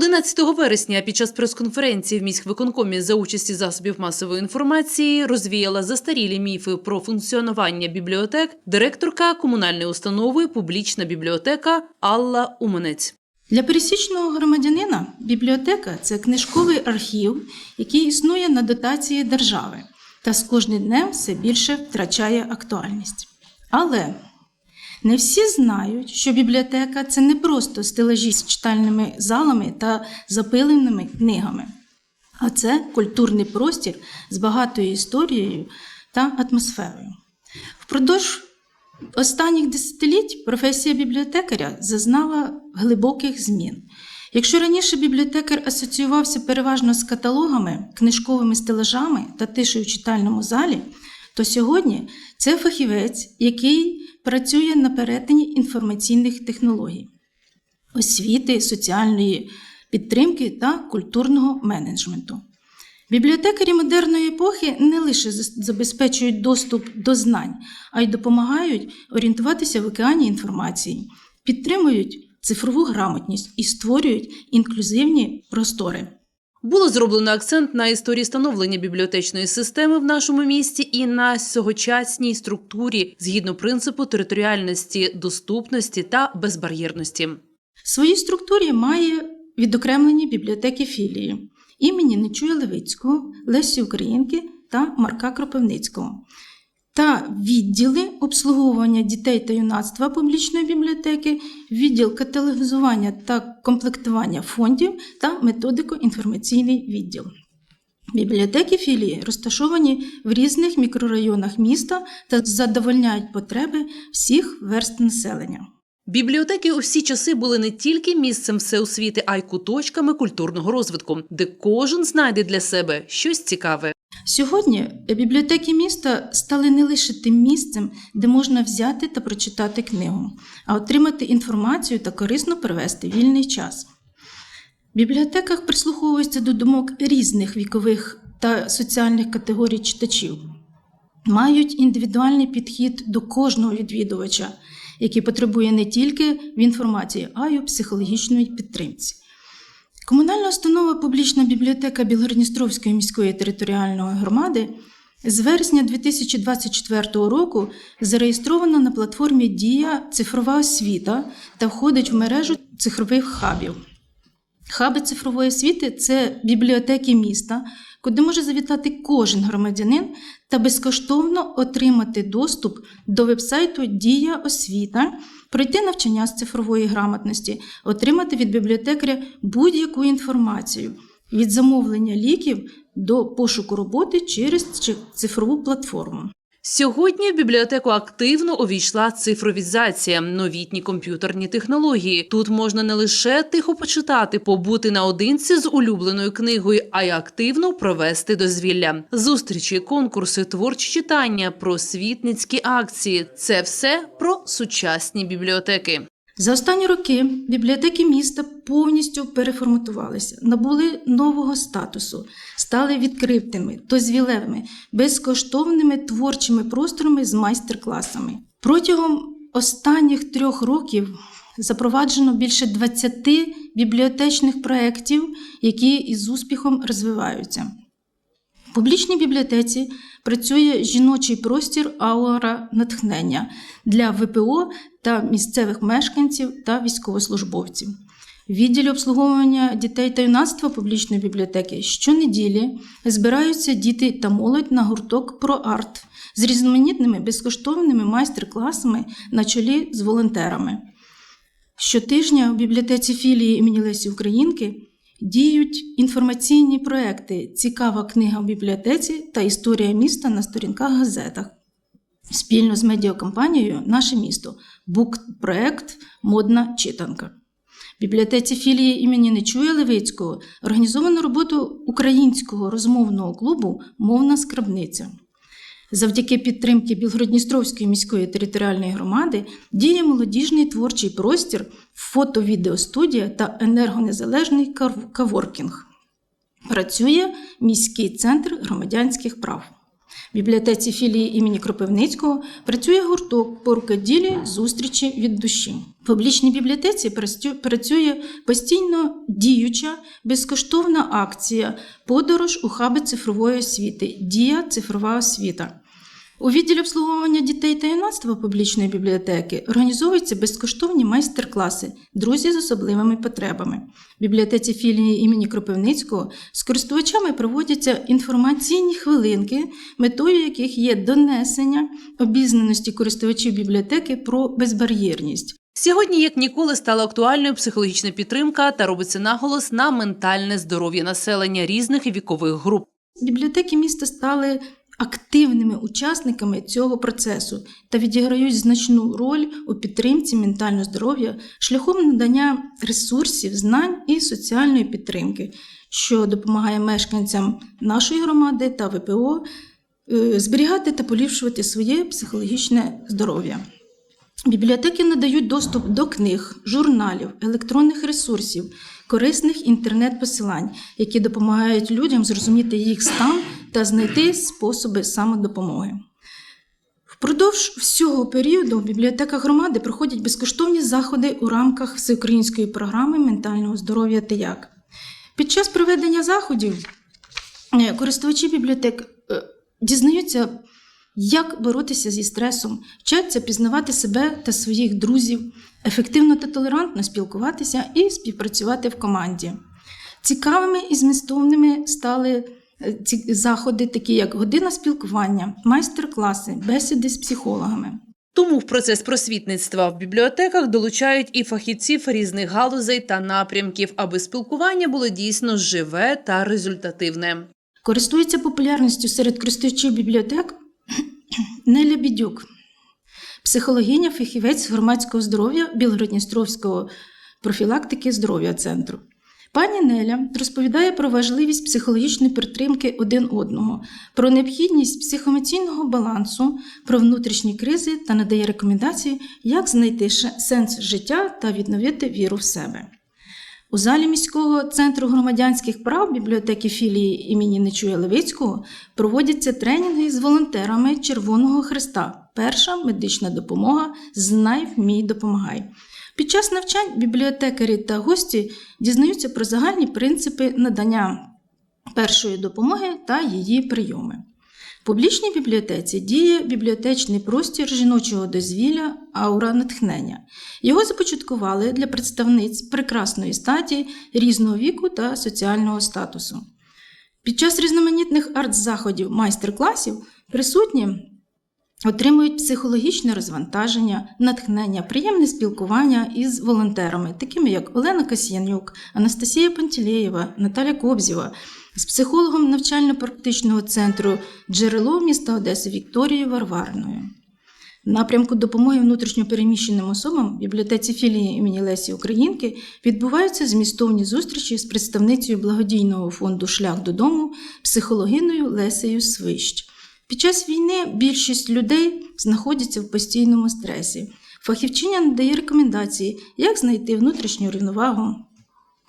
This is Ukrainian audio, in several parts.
11 вересня під час прес-конференції в міськвиконкомі за участі засобів масової інформації розвіяла застарілі міфи про функціонування бібліотек директорка комунальної установи Публічна бібліотека Алла Уманець. Для пересічного громадянина бібліотека це книжковий архів, який існує на дотації держави та з кожним днем все більше втрачає актуальність. Але не всі знають, що бібліотека це не просто стелажі з читальними залами та запиленими книгами, а це культурний простір з багатою історією та атмосферою. Впродовж останніх десятиліть професія бібліотекаря зазнала глибоких змін. Якщо раніше бібліотекар асоціювався переважно з каталогами, книжковими стелажами та тишею в читальному залі, то сьогодні це фахівець, який працює на перетині інформаційних технологій, освіти, соціальної підтримки та культурного менеджменту. Бібліотекарі модерної епохи не лише забезпечують доступ до знань, а й допомагають орієнтуватися в океані інформації, підтримують цифрову грамотність і створюють інклюзивні простори. Було зроблено акцент на історії становлення бібліотечної системи в нашому місті і на сьогочасній структурі згідно принципу територіальності, доступності та безбар'єрності. В своїй структурі має відокремлені бібліотеки філії імені Нечуя Левицького, Лесі Українки та Марка Кропивницького та відділи обслуговування дітей та юнацтва публічної бібліотеки, відділ каталогізування та комплектування фондів та методико-інформаційний відділ. Бібліотеки філії розташовані в різних мікрорайонах міста та задовольняють потреби всіх верст населення. Бібліотеки у всі часи були не тільки місцем всеосвіти, а й куточками культурного розвитку, де кожен знайде для себе щось цікаве. Сьогодні бібліотеки міста стали не лише тим місцем, де можна взяти та прочитати книгу, а отримати інформацію та корисно провести вільний час. В бібліотеках прислуховуються до думок різних вікових та соціальних категорій читачів, мають індивідуальний підхід до кожного відвідувача, який потребує не тільки в інформації, а й у психологічної підтримці. Комунальна установа Публічна бібліотека Білгородністровської міської територіальної громади з вересня 2024 року зареєстрована на платформі Дія цифрова освіта та входить в мережу цифрових хабів. Хаби цифрової освіти це бібліотеки міста, куди може завітати кожен громадянин та безкоштовно отримати доступ до вебсайту Дія освіта, пройти навчання з цифрової грамотності, отримати від бібліотекаря будь-яку інформацію від замовлення ліків до пошуку роботи через цифрову платформу. Сьогодні в бібліотеку активно увійшла цифровізація, новітні комп'ютерні технології. Тут можна не лише тихо почитати, побути наодинці з улюбленою книгою, а й активно провести дозвілля. Зустрічі, конкурси, творчі читання, просвітницькі акції це все про сучасні бібліотеки. За останні роки бібліотеки міста повністю переформатувалися, набули нового статусу, стали відкритими, дозвілевими, безкоштовними творчими просторами з майстер-класами. Протягом останніх трьох років запроваджено більше 20 бібліотечних проєктів, які із успіхом розвиваються. В публічній бібліотеці працює жіночий простір аура натхнення для ВПО та місцевих мешканців та військовослужбовців. Відділі обслуговування дітей та юнацтва публічної бібліотеки щонеділі збираються діти та молодь на гурток про арт з різноманітними безкоштовними майстер-класами на чолі з волонтерами. Щотижня в бібліотеці філії імені Лесі Українки діють інформаційні проекти Цікава книга в бібліотеці та Історія міста на сторінках газетах. Спільно з медіакомпанією Наше місто бук-проект Модна читанка. В бібліотеці філії імені Нечуя Левицького організовано роботу українського розмовного клубу Мовна скрабниця. Завдяки підтримки Білгородністровської міської територіальної громади діє молодіжний творчий простір, фото-відеостудія та енергонезалежний каворкінг. Працює міський центр громадянських прав. В бібліотеці філії імені Кропивницького працює гурток по рукоділі зустрічі від душі. В публічній бібліотеці працю- працює постійно діюча безкоштовна акція Подорож у хаби цифрової освіти Дія цифрова освіта. У відділі обслуговування дітей та юнацтва публічної бібліотеки організовуються безкоштовні майстер-класи Друзі з особливими потребами. В бібліотеці філії імені Кропивницького з користувачами проводяться інформаційні хвилинки, метою яких є донесення обізнаності користувачів бібліотеки про безбар'єрність. Сьогодні, як ніколи, стала актуальною психологічна підтримка та робиться наголос на ментальне здоров'я населення різних вікових груп. Бібліотеки міста стали активними учасниками цього процесу та відіграють значну роль у підтримці ментального здоров'я шляхом надання ресурсів, знань і соціальної підтримки, що допомагає мешканцям нашої громади та ВПО е, зберігати та поліпшувати своє психологічне здоров'я. Бібліотеки надають доступ до книг, журналів, електронних ресурсів, корисних інтернет-посилань, які допомагають людям зрозуміти їх стан та знайти способи самодопомоги. Впродовж всього періоду в бібліотеках громади проходять безкоштовні заходи у рамках всеукраїнської програми ментального здоров'я ТИЯК. Під час проведення заходів е, користувачі бібліотек е, дізнаються, як боротися зі стресом, вчаться пізнавати себе та своїх друзів, ефективно та толерантно спілкуватися і співпрацювати в команді. Цікавими і змістовними стали заходи, такі як година спілкування, майстер-класи, бесіди з психологами. Тому в процес просвітництва в бібліотеках долучають і фахівців різних галузей та напрямків, аби спілкування було дійсно живе та результативне. Користується популярністю серед користувачів бібліотек Неля Бідюк, психологиня, фахівець громадського здоров'я Білгородністровського профілактики здоров'я центру. Пані Неля розповідає про важливість психологічної підтримки один одного, про необхідність психоемоційного балансу, про внутрішні кризи та надає рекомендації, як знайти сенс життя та відновити віру в себе. У залі міського центру громадянських прав бібліотеки філії імені Нечуя Левицького проводяться тренінги з волонтерами Червоного Христа. Перша медична допомога Знай, вмій, допомагай. Під час навчань бібліотекарі та гості дізнаються про загальні принципи надання першої допомоги та її прийоми. В публічній бібліотеці діє бібліотечний простір жіночого дозвілля аура натхнення. Його започаткували для представниць прекрасної статі різного віку та соціального статусу. Під час різноманітних арт-заходів майстер-класів присутні отримують психологічне розвантаження, натхнення, приємне спілкування із волонтерами, такими як Олена Касьянюк, Анастасія Пантілеєва, Наталя Кобзєва, з психологом навчально-практичного центру Джерело міста Одеси Вікторією Варварною. Напрямку допомоги внутрішньопереміщеним особам в бібліотеці філії імені Лесі Українки відбуваються змістовні зустрічі з представницею благодійного фонду Шлях додому психологиною Лесею Свищ. Під час війни більшість людей знаходяться в постійному стресі. Фахівчиня надає рекомендації, як знайти внутрішню рівновагу,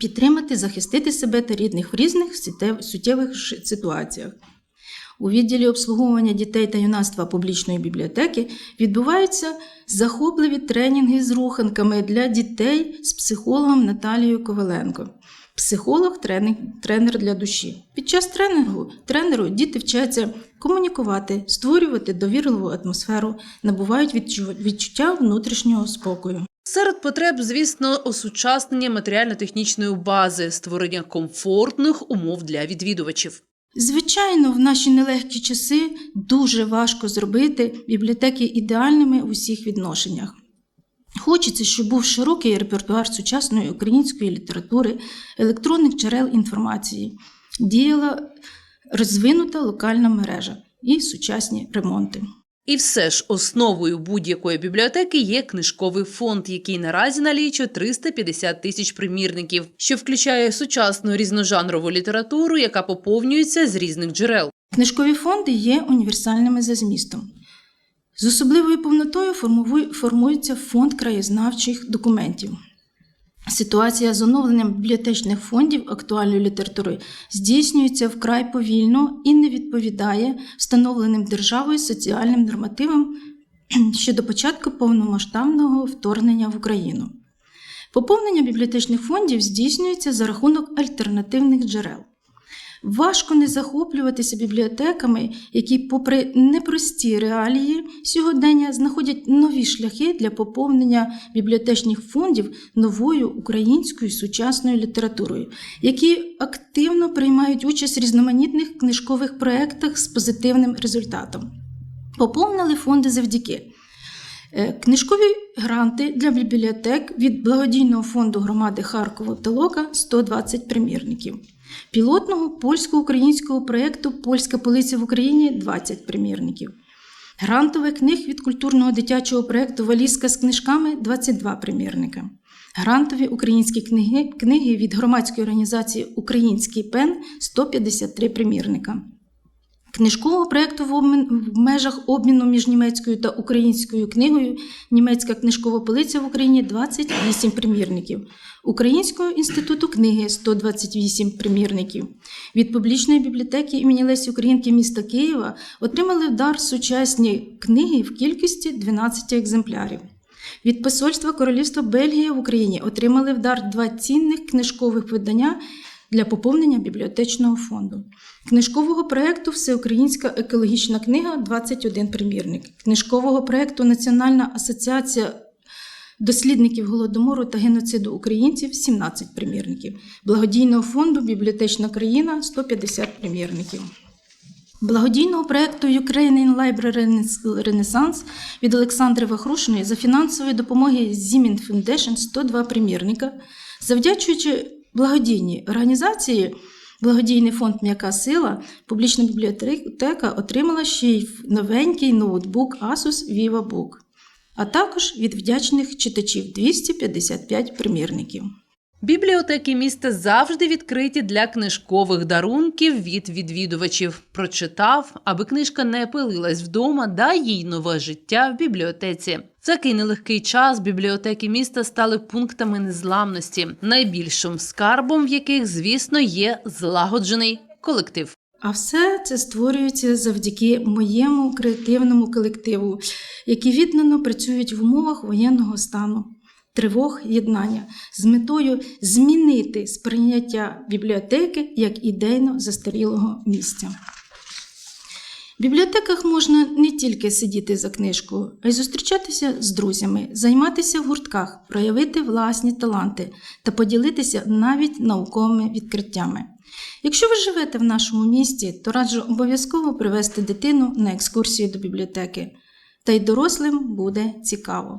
підтримати, захистити себе та рідних в різних суттєвих ситуаціях. У відділі обслуговування дітей та юнацтва публічної бібліотеки відбуваються захопливі тренінги з руханками для дітей з психологом Наталією Коваленко. Психолог, тренер, для душі. Під час тренінгу тренеру діти вчаться комунікувати, створювати довірливу атмосферу, набувають відчу- відчуття внутрішнього спокою. Серед потреб, звісно, осучаснення матеріально-технічної бази, створення комфортних умов для відвідувачів. Звичайно, в наші нелегкі часи дуже важко зробити бібліотеки ідеальними у всіх відношеннях. Хочеться, щоб був широкий репертуар сучасної української літератури, електронних джерел інформації, діяла розвинута локальна мережа і сучасні ремонти. І все ж основою будь-якої бібліотеки є книжковий фонд, який наразі налічує 350 тисяч примірників, що включає сучасну різножанрову літературу, яка поповнюється з різних джерел. Книжкові фонди є універсальними за змістом. З особливою повнотою формується фонд краєзнавчих документів. Ситуація з оновленням бібліотечних фондів актуальної літератури здійснюється вкрай повільно і не відповідає встановленим державою соціальним нормативам щодо початку повномасштабного вторгнення в Україну. Поповнення бібліотечних фондів здійснюється за рахунок альтернативних джерел. Важко не захоплюватися бібліотеками, які, попри непрості реалії сьогодення, знаходять нові шляхи для поповнення бібліотечних фондів новою українською сучасною літературою, які активно приймають участь в різноманітних книжкових проєктах з позитивним результатом. Поповнили фонди завдяки. Е, Книжкові гранти для бібліотек від благодійного фонду громади Харкова Толока 120 примірників. Пілотного польсько-українського проєкту Польська полиця в Україні 20 примірників. Грантових книг від культурного дитячого проєкту Валізка з книжками 22 примірника. Грантові українські книги, книги від громадської організації Український пен 153 примірника. Книжкового проєкту в, в межах обміну між німецькою та українською книгою Німецька книжкова полиця в Україні 28 примірників, Українського інституту книги 128 примірників. Від публічної бібліотеки імені Лесі Українки міста Києва отримали в дар сучасні книги в кількості 12 екземплярів. Від Посольства Королівства Бельгії в Україні отримали в дар два цінних книжкових видання для поповнення бібліотечного фонду. Книжкового проєкту Всеукраїнська екологічна книга 21 примірник. Книжкового проєкту Національна асоціація дослідників голодомору та геноциду українців 17 примірників. Благодійного фонду Бібліотечна країна 150 примірників. Благодійного проєкту Ukrainian Library Renaissance від Олександри Вахрушиної за фінансової допомоги Zimmin Foundation 102 примірника, завдячуючи благодійній організації Благодійний фонд М'яка сила, публічна бібліотека отримала ще й новенький ноутбук Asus VivaBook, а також від вдячних читачів 255 примірників. Бібліотеки міста завжди відкриті для книжкових дарунків від відвідувачів. Прочитав, аби книжка не пилилась вдома, дай їй нове життя в бібліотеці. В такий нелегкий час бібліотеки міста стали пунктами незламності, найбільшим скарбом в яких, звісно, є злагоджений колектив. А все це створюється завдяки моєму креативному колективу, які віддано працюють в умовах воєнного стану, тривог, єднання з метою змінити сприйняття бібліотеки як ідейно застарілого місця. В бібліотеках можна не тільки сидіти за книжкою, а й зустрічатися з друзями, займатися в гуртках, проявити власні таланти та поділитися навіть науковими відкриттями. Якщо ви живете в нашому місті, то раджу обов'язково привезти дитину на екскурсію до бібліотеки. Та й дорослим буде цікаво.